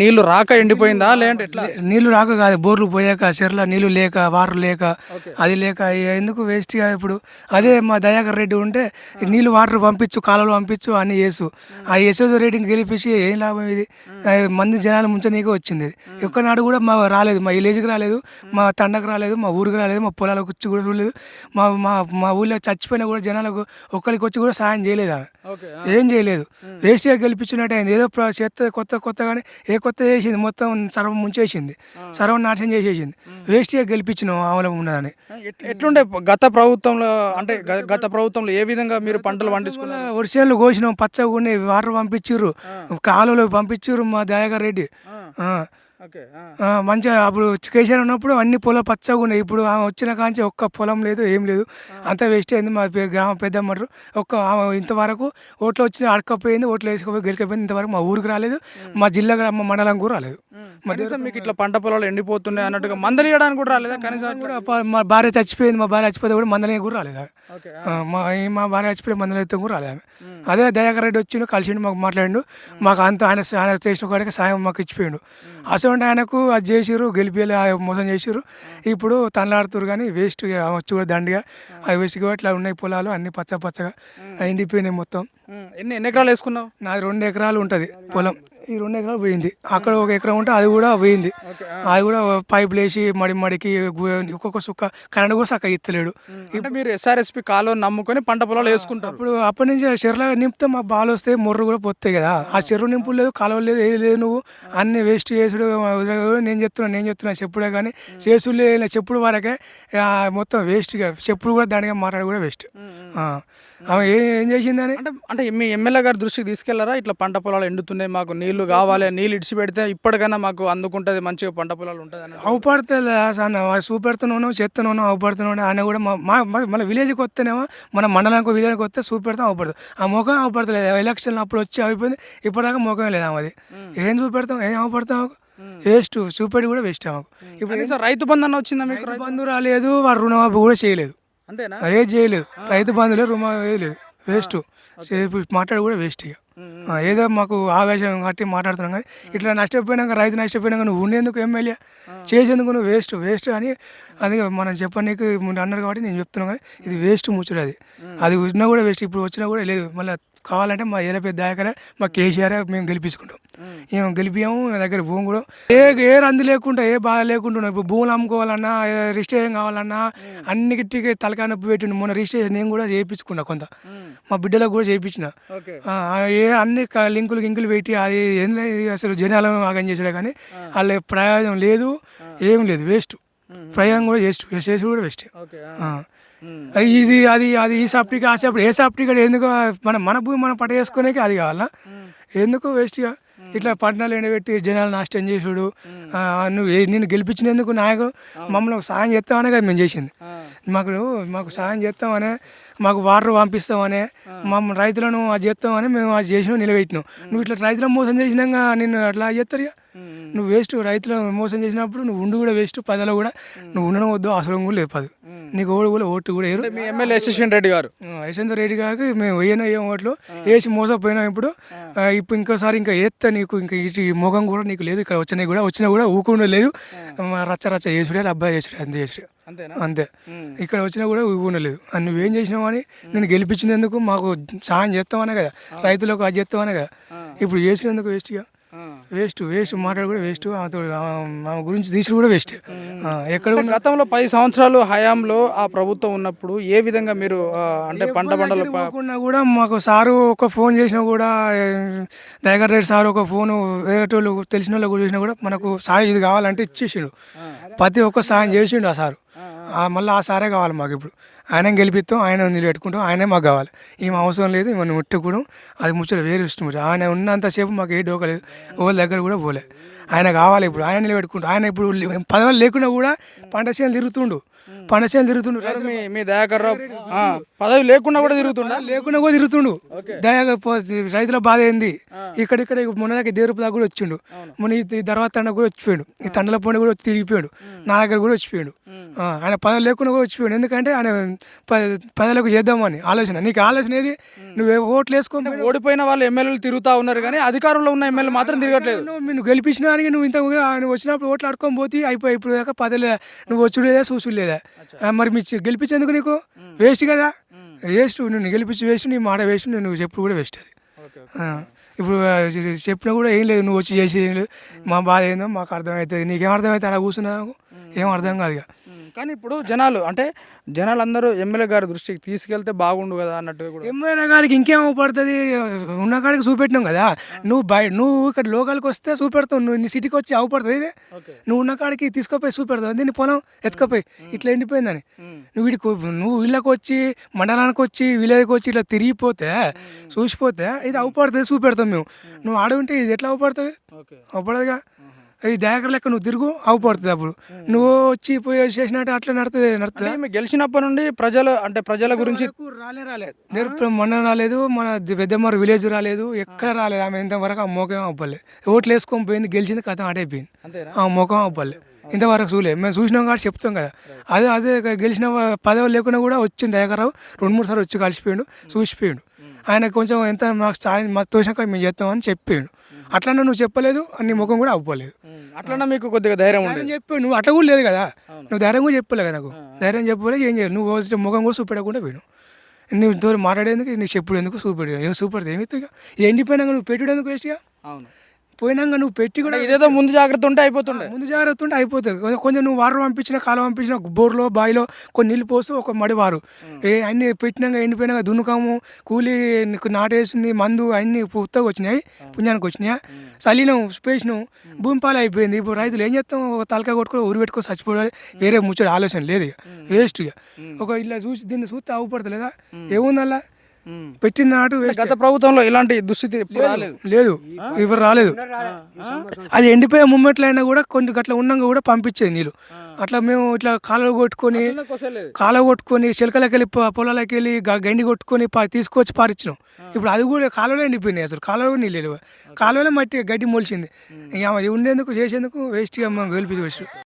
నీళ్ళు రాక ఎండిపోయిందా లేదంటే ఎట్లా? నీళ్ళు రాక కాదు బోర్లు పోయాక చెర్ల నీళ్ళు లేక వాటర్ లేక అది లేక ఎందుకు వేస్ట్గా ఇప్పుడు అదే మా దయాకర్ రెడ్డి ఉంటే నీళ్ళు వాటర్ పంపించు కాలువలు పంపించు అన్ని చేసు ఆ యశోద రెడ్డిని గెలిపించి ఏం లాభం ఇది? మంది జనాలు ముంచనీకే వచ్చింది ఒక్కనాడు కూడా మా రాలేదు మా విలేజ్కి రాలేదు మా తండకు రాలేదు మా ఊరికి రాలేదు మా పొలాలకు వచ్చి కూడా చూడలేదు. మా మా మా ఊళ్ళో చచ్చిపోయినా కూడా జనాలకు ఒక్కరికి వచ్చి కూడా సాయం చేయలేదు ఆమె. ఏం చేయలేదు. వేస్ట్గా గెలిపించినట్టు అయింది. ఏదో చెత్త కొత్త కొత్త కానీ ఏ కొత్త చేసింది మొత్తం సర్వం ముంచేసింది. సర్వం నాశనం చేసేసింది. వేస్ట్గా గెలిపించిన ఆవలం ఉన్నదని ఎట్- ఎట్లుండే గత ప్రభుత్వంలో అంటే గత ప్రభుత్వంలో ఏ విధంగా మీరు పంటలు పండించుకున్నారు? వర్షాలు కోసినాం పచ్చగా ఉన్నాయి వాటర్ పంపించిర్రు కాలువలో పంపించిర్రు మా దయాకర్ రెడ్డి. మంచిగా అప్పుడు కేసీఆర్ ఉన్నప్పుడు అన్ని పొలం పచ్చగా ఉన్నాయి. ఇప్పుడు ఆమె వచ్చిన కాంచి ఒక్క పొలం లేదు ఏం లేదు. అంతా వేస్ట్ అయింది. మా గ్రామ పెద్దమ్మరు ఒక్క ఆమె ఇంతవరకు ఓట్లు వచ్చి అడకపోయింది ఓట్లు వేసుకపోయి గెలికపోయింది. ఇంతవరకు మా ఊరికి రాలేదు. మా జిల్లా గ్రామ మండలం కూడా రాలేదు. కనీసం మీకు ఇట్లా పంట పొలాలు ఎండిపోతున్నాయి అన్నట్టుగా మందలియడానికి కూడా రాలేదా? కనీసం కూడా మా భార్య చచ్చిపోయింది మా భార్య చచ్చిపోతే కూడా మందలే కూడా రాలేదు? మా మా భార్య చచ్చిపోయి మందలే కూడా రాలేదు. అదే దయాకర్ రెడ్డి వచ్చిండు కలిసిండు మాకు మాట్లాడిండు. మాకు అంత ఆయన ఆయన చేసిన కాడికి సాయం మాకు ఇచ్చిపోయిండు. అసలు ఆయనకు అది చేసిర్రు గెలిపేయాలి ఆ మోసం చేసిర్రు. ఇప్పుడు తనలాడుతురు కానీ వేస్ట్ వచ్చి కూడా దండిగా అది వేస్ట్గా ఇట్లా ఉన్నాయి పొలాలు అన్ని పచ్చ పచ్చగా ఎండిపోయినాయి మొత్తం. ఎన్ని ఎన్ని ఎకరాలు వేసుకున్నావు? నాది రెండు ఎకరాలు ఉంటుంది పొలం. ఈ రెండు ఎకరాలు పోయింది. అక్కడ ఒక ఎకరం ఉంటే అది కూడా పోయింది. అది కూడా పైపులు వేసి మడి మడికి ఒక్కొక్క సుక్క కరెంట్ కూడా చక్కగా ఇత్తలేడు. అంటే మీరు ఎస్ఆర్ఎస్పి కాలువ నమ్ముకొని పంట పొలాలు వేసుకుంటారు. ఇప్పుడు అప్పటి నుంచి ఆ చెరువులో నింపితే మా బాలు వస్తే మొర్రు కూడా పోతాయి కదా. ఆ చెరువు నింపు లేదు కాలువ లేదు ఏది లేదు నువ్వు. అన్ని వేస్ట్ చేసుడు నేను చెప్తున్నా నేను చెప్తున్నా చెప్పుడే కానీ చేసుడు లేదు చెప్పుడు వరకే మొత్తం వేస్ట్గా చెప్పుడు కూడా దానిగా మాట్లాడి కూడా వేస్ట్ ఆమె ఏం ఏం చేసిందని? అంటే అంటే మీ ఎమ్మెల్యే గారి దృష్టికి తీసుకెళ్ళారా? ఇట్లా పంట పొలాలు ఎండుతున్నాయి మాకు నీళ్ళు కావాలి నీళ్ళు ఇడిచి పెడితే ఇప్పటికైనా మాకు అందుకుంటది మంచిగా పంట పొలాలు ఉంటుంది అని అవుపడితే అన్న చూపెడుతున్నాను చేస్తున్నాను అవుపడుతున్నాను ఆయన కూడా మా మన విలేజ్కి వస్తేనేమో మన మండలానికి విలేజ్కి వస్తే చూపెడతాం అవుపడదు ఆ ముఖం అవుపడతలేదు ఎలక్షన్ అప్పుడు వచ్చి అయిపోయింది ఇప్పటిదాకా ముఖం లేదు ఆమెది. ఏం చూపెడతాం ఏం అవుపడతాం వేస్ట్ చూపెట్టి కూడా వేస్ట్ ఆమెకు. ఇప్పుడు రైతు బంధు అన్న వచ్చిందా మీకు? రైతు బంధు రాలేదు వారు రుణమాఫీ కూడా చేయలేదు. అంతేనా? ఏది చేయలేదు. రైతు బంధులే రుణమాఫీ వేయలేదు వేస్ట్. మాట్లాడి కూడా వేస్ట్ ఇక. ఏదో మాకు ఆవేశం కట్టి మాట్లాడుతున్నాం కానీ ఇట్లా నష్టపోయినాక రైతు నష్టపోయినాక నువ్వు ఉండేందుకు ఎమ్మెల్యే చేసేందుకు నువ్వు వేస్ట్ వేస్ట్ అని అది మనం చెప్పనీకి ముందు అన్నారు కాబట్టి నేను చెప్తున్నాను కానీ ఇది వేస్ట్ ముచ్చుడు అది. అది ఉన్నా కూడా వేస్ట్ ఇప్పుడు వచ్చినా కూడా లేదు. మళ్ళీ కావాలంటే మా పెద్ద దాయకరే మా కేసీఆర్ మేము గెలిపించుకుంటాం. మేము. గెలిపాము మా దగ్గర భూమి కూడా ఏ ఏ రంది లేకుండా ఏ బాధ లేకుండా ఇప్పుడు భూములు అమ్ముకోవాలన్నా రిజిస్ట్రేషన్ కావాలన్నా అన్నిటికీ తలకాయ నొప్పి పెట్టిండు. మొన్న రిజిస్ట్రేషన్ నేను కూడా చేయించుకున్నా కొంత. మా బిడ్డలకు కూడా చేయించిన. ఏ అన్ని లింకులు గింకులు పెట్టి అది అసలు జనాలను ఆగం చేసాడే కానీ వాళ్ళ ప్రయోజనం లేదు ఏం లేదు వేస్ట్. ప్రయోజనం కూడా వేస్ట్. చేసి కూడా వేస్ట్. ఓకే ఇది అది అది ఈ సాఫ్ట్వేర్ ఆ సాఫ్ట్వేర్ ఏ సాఫ్ట్వేర్ ఎందుకు మన మన భూమి మనం పట్ట చేసుకోనికి అది కావాలా? ఎందుకు వేస్ట్గా ఇట్లా పట్టణాలు ఎండబెట్టి జనాలు నాశనం చేసుడు. నువ్వు నిన్ను గెలిపించినందుకు నాయకు మమ్మల్ని సాయం చేస్తామనే కదా మేము చేసింది. మాకు మాకు సాయం చేస్తామనే మాకు వాటర్ పంపిస్తామనే మమ్మల్ని రైతులను అది చేస్తామని మేము అది చేసినాం నిలబెట్టినాం. నువ్వు ఇట్లా రైతులను మోసం చేసినాక నిన్ను అట్లా చేస్తారు నువ్వు వేస్ట్ రైతులను మోసం చేసినప్పుడు నువ్వు ఉండి కూడా వేస్ట్ పదలో కూడా నువ్వు ఉండడం వద్దు అవసరం కూడా లేదు పది నీకు ఓడి కూడా ఓటు కూడా వేరు మీ ఎమ్మెల్యే యశస్విన్ రెడ్డి గారు. యశవంత్ రెడ్డి గారికి మేము వేయన ఏం ఓట్లు. వేసి మోసపోయినాం ఇప్పుడు. ఇప్పుడు ఇంకోసారి ఇంకా ఏత్తా నీకు ఇంకా ఈ ముఖం కూడా నీకు లేదు ఇక్కడ వచ్చినాయి కూడా వచ్చినా కూడా ఊకుండా లేదు. రచ్చ రచ్చ చేసుడే అబ్బాయి చేసుడే అంతే చేసుడే. అంతే. ఇక్కడ వచ్చినా కూడా ఊకుండా లేదు. అని నువ్వేం చేసినావు అని నేను గెలిపించినందుకు మాకు సాయం చేస్తామనే కదా. రైతులకు అది చేస్తామనే కదా. ఇప్పుడు చేసినందుకు వేస్ట్గా వేస్ట్ వేస్ట్ మాట్లాడి కూడా వేస్ట్. ఆమెతో మా గురించి తీసుడు కూడా వేస్ట్. ఎక్కడ గతంలో పది సంవత్సరాలు హయాంలో ఆ ప్రభుత్వం ఉన్నప్పుడు ఏ విధంగా మీరు అంటే పంట పంటలు కూడా మాకు సారు ఒక ఫోన్ చేసినా కూడా ఏ, దయాకర్ రెడ్డి సార్ ఒక ఫోన్ వేరే వాళ్ళు తెలిసిన వాళ్ళు కూడా చేసినా కూడా మనకు సాయం ఇది కావాలంటే ఇచ్చేసిండు. ప్రతి ఒక్క సాయం చేసిండు ఆ సారు. మళ్ళీ ఆ సారే కావాలి మాకు ఇప్పుడు. ఆయన గెలిపిస్తాం ఆయన నిలబెట్టుకుంటాం ఆయనే మాకు కావాలి. ఏం అవసరం లేదు మనం ముట్టుకోవడం అది ముచ్చట వేరే ఇష్టం ఆయన ఉన్నంతసేపు మాకు ఏ డోక లేదు. ఎవరి దగ్గర కూడా పోలే. ఆయన కావాలి ఇప్పుడు ఆయన నిలబెట్టుకుంటాం ఆయన ఇప్పుడు పదవులు లేకుండా కూడా పంట చేను తిరుగుతుండు. పంట చేను తిరుగుతుండు. మీ దయాకర్ రావు పదవి లేకుండా కూడా తిరుగుతుండా? లేకుండా కూడా తిరుగుతుండు. దయగా పో- రైతుల బాధ ఏంది? ఇక్కడిక్కడ మొన్న దాకా దేరుపు దాకా కూడా వచ్చిండు. మొన్న ఈ తర్వాత తండ కూడా వచ్చిపోయాడు. ఈ తండల పండు కూడా వచ్చి తిరిగిపోయాడు. నా దగ్గర కూడా వచ్చిపోయాడు. ఆయన పదవి లేకుండా కూడా వచ్చిపోయాడు. ఎందుకంటే ఆయన ప- ప్రజలకు చేద్దామని ఆలోచన. నీకు ఆలోచన ఏది? నువ్వు ఓట్లు వేసుకో ఓడిపోయిన వాళ్ళు ఎమ్మెల్యేలు తిరుగుతా ఉన్నారు కానీ అధికారంలో ఉన్న ఎమ్మెల్యే మాత్రం తిరగట్లేదు. నువ్వు నువ్వు గెలిపించిన దానికి నువ్వు ఇంత నువ్వు వచ్చినప్పుడు ఓట్లు ఆడుకొని పోతే అయిపోయి ఇప్పుడు దాకా పదలే నువ్వు వచ్చుడు లేదా చూసుడు లేదా ఆ, మరి మీ గెలిపించేందుకు నీకు వేస్ట్ కదా? వేస్ట్ నువ్వు గెలిపించి వేస్ట్ నీ మాట వేస్ట్ నువ్వు చెప్పుడు కూడా వేస్ట్ అది. ఇప్పుడు చెప్పినా కూడా ఏం లేదు నువ్వు వచ్చి చేసి ఏం లేదు. మా బాధ ఏందో మాకు అర్థమవుతుంది నీకేం అర్థమవుతుంది అలా కూర్చున్నా ఏం అర్థం కాదు ఇక. కానీ ఇప్పుడు జనాలు అంటే జనాలు అందరూ ఎమ్మెల్యే గారి దృష్టికి తీసుకెళ్తే బాగుండు కదా అన్నట్టుగా కూడా. ఎమ్మెల్యే గారికి ఇంకేం పడుతుంది ఉన్న కాడికి చూపెట్టినాం కదా. నువ్వు బయ నువ్వు ఇక్కడ లోకల్కి వస్తే చూపెడతావు. నువ్వు నీ సిటీకి వచ్చి అవపడుతుంది ఇది. నువ్వు ఉన్న కాడికి తీసుకుపోయి చూపెడతావు. దీన్ని పొలం ఎత్తుకపోయి ఇట్లా ఎండిపోయిందని. నువ్వు వీడికి నువ్వు ఇళ్ళకి వచ్చి మండలానికి వచ్చి విలేజ్కి వచ్చి ఇట్లా తిరిగిపోతే చూసిపోతే ఇది అవపడుతుంది చూపెడతాం మేము. నువ్వు ఆడ ఉంటే ఇది ఎట్లా అవపడుతుంది? అవపడదుగా. ఈ దగ్గర లెక్క నువ్వు తిరుగు అవపడుతుంది అప్పుడు. నువ్వు వచ్చి పోయి చేసినట్టు అట్లా నడుతుంది నడుతుంది? అంటే గెలిచినప్పటి నుండి ప్రజలు అంటే ప్రజల గురించి రాలే రాలేదు నేర్పు మొన్న రాలేదు మన పెద్దమ్మారు విలేజ్ రాలేదు ఎక్కడ రాలేదు. ఆమె ఇంతవరకు ఆ మోకం అవ్వలేదు ఓట్లు వేసుకొని పోయింది గెలిచింది కథం అటైపోయింది ఆ ముఖం అవ్వలే ఇంతవరకు చూలే. మేము చూసినాం కాబట్టి చెప్తాం కదా. అదే అదే గెలిచిన పదవి లేకుండా కూడా వచ్చింది దయాకరావు రెండు మూడు సార్లు వచ్చి కలిసిపోయాడు చూసిపోయాడు. ఆయన కొంచెం ఎంత మాకు సాయం మా తోచినాక మేము చేస్తామని చెప్పాడు. అట్లనే నువ్వు చెప్పలేదు నీ ముఖం కూడా అవ్వలేదు. ఉమ్, అట్లనే మీకు కొద్దిగా ధైర్యం ఉండేది. చెప్పాడు నువ్వు అట్ట కూడా లేదు కదా. నువ్వు ధైర్యం కూడా చెప్పలే కదా నాకు. ధైర్యం చెప్పలేదు ఏం చేయలేదు. నువ్వు వచ్చి ముఖం కూడా చూపెట్టకుండా పోయాను నువ్వు తో మాట్లాడేందుకు నీకు చెప్పుడు ఎందుకు చూపెడు ఏం చూపెడితే ఏమి ఎండిపోయినాక నువ్వు పెట్టుడు ఎందుకు వేస్ట్గా అవును. పోయినాక నువ్వు పెట్టి కూడా ఇదేదో ముందు జాగ్రత్త ఉంటే అయిపోతుండే. ముందు జాగ్రత్త ఉంటే అయిపోతుంది. కొంచెం- నువ్వు వాటర్ పంపించిన కాలం పంపించిన బోర్లో బావిలో కొన్ని నీళ్ళు పోసి ఒక మడి వారు ఏ అన్ని పెట్టినాక ఎండిపోయినాక దున్నుకాము కూలి నాటేసింది మందు అన్ని ఉత్తగా వచ్చినాయి పుణ్యానికి వచ్చినాయి? చలినం స్పేసినాం భూమి పాలు అయిపోయింది. ఇప్పుడు రైతులు ఏం చేస్తాం? ఒక తలకాయ కొట్టుకొని ఊరి పెట్టుకొని చచ్చిపోవాలి. వేరే ముచ్చడు ఆలోచన లేదు ఇక. వేస్ట్ ఇక. ఒక ఇట్లా చూసి దీన్ని చూస్తే అవ్వపడతలేదా ఏముంది అలా ఉమ్. పెట్టిన నాటు. గత ప్రభుత్వంలో ఇలాంటి దుస్థితి లేదు ఎవరు రాలేదు. అది ఎండిపోయే అయినా కూడా కొన్ని గట్ల ఉన్నాక కూడా పంపించేది నీళ్ళు. అట్లా మేము ఇట్లా కాలువ కొట్టుకొని కాలువ కొట్టుకొని చిలకలకి వెళ్ళి పొలాలకి వెళ్ళి గండి కొట్టుకొని తీసుకొచ్చి పారిచ్చినాం. ఇప్పుడు అది కూడా కాలువలో ఎండిపోయినాయి అసలు. కాలువలో నీళ్ళు లేవు. కాలువలో మట్టి గడ్డి మొలిచింది. ఇక ఉండేందుకు చేసేందుకు వేస్ట్గా మనం గెలిపి